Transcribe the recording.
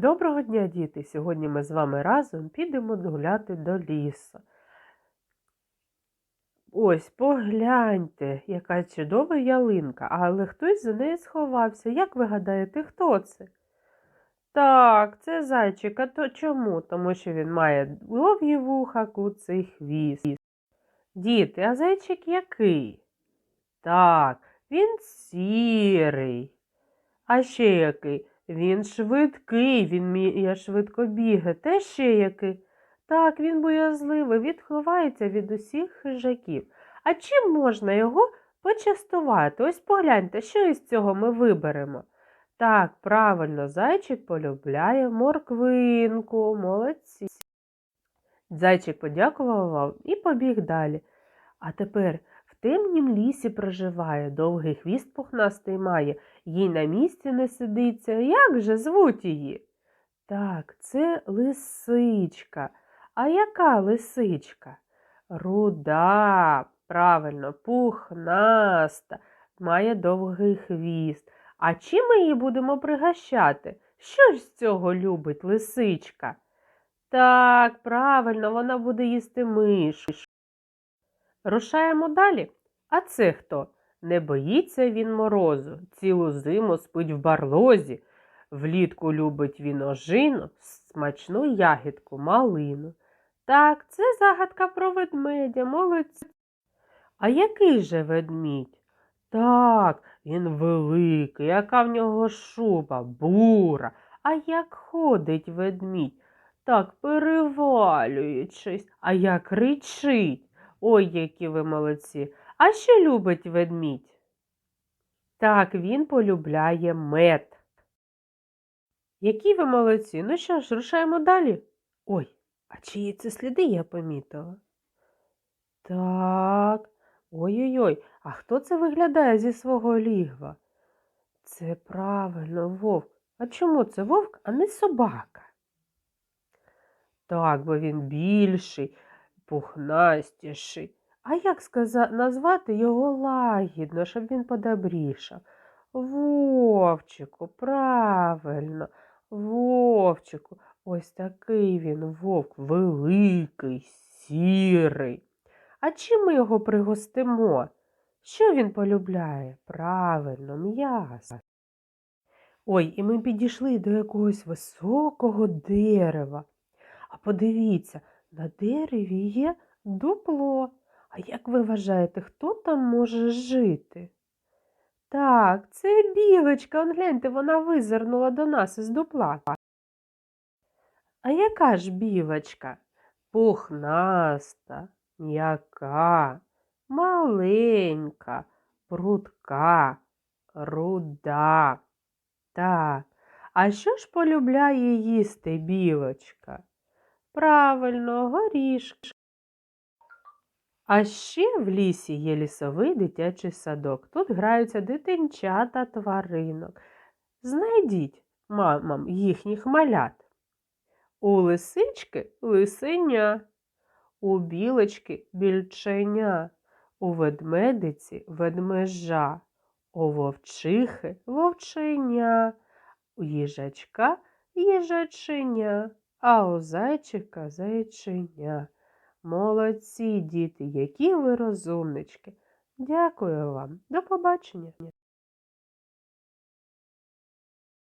Доброго дня, діти! Сьогодні ми з вами разом підемо гуляти до лісу. Ось, погляньте, яка чудова ялинка, але хтось за нею сховався. Як ви гадаєте, хто це? Так, це зайчик, а то чому? Тому що він має довгі вуха, куций хвіст. Діти, а зайчик який? Так, він сірий. А ще який? Він швидкий, він вміє швидко бігати. Та ще який? Так, він боязливий, відховається від усіх хижаків. А чим можна його почастувати? Ось погляньте, що із цього ми виберемо. Так, правильно, зайчик полюбляє морквинку, молодці. Зайчик подякував вам і побіг далі. А тепер темнім лісі проживає, довгий хвіст пухнастий має, їй на місці не сидиться. Як же звуть її? Так, це лисичка. А яка лисичка? Руда, правильно, пухнаста, має довгий хвіст. А чим ми її будемо пригощати? Що ж з цього любить лисичка? Так, правильно, вона буде їсти мишу. Рушаємо далі. А це хто? Не боїться він морозу, цілу зиму спить в барлозі. Влітку любить він ожину, смачну ягідку, малину. Так, це загадка про ведмедя, молодці. А який же ведмідь? Так, він великий, яка в нього шуба, бура. А як ходить ведмідь? Так перевалюючись, а як ричить. Ой, які ви молодці. А що любить ведмідь? Так, він полюбляє мед. Які ви молодці. Ну що ж, рушаємо далі. Ой, а чиї це сліди я помітила? Так. Ой-ой-ой, а хто це виглядає зі свого лігва? Це правильно, вовк. А чому це вовк, а не собака? Так, бо він більший, пухнастіший. А як сказа... назвати його лагідно, щоб він подобрішав? Вовчику, правильно, вовчику. Ось такий він вовк, великий, сірий. А чим ми його пригостимо? Що він полюбляє? Правильно, м'ясо. Ой, і ми підійшли до якогось високого дерева. А подивіться, на дереві є дупло. А як ви вважаєте, хто там може жити? Так, це білочка, он гляньте, вона визирнула до нас із дупла. А яка ж білочка? Пухнаста, м'яка, маленька, прудка, руда. Так, а що ж полюбляє їсти білочка? Правильно, горішки. А ще в лісі є лісовий дитячий садок. Тут граються дитинчата тваринок. Знайдіть мамам їхніх малят. У лисички лисеня, у білочки більченя, у ведмедиці ведмежа, у вовчихи вовченя, у їжачка їжаченя, а у зайчика зайчиня. Молодці, діти, які ви розумнички. Дякую вам. До побачення.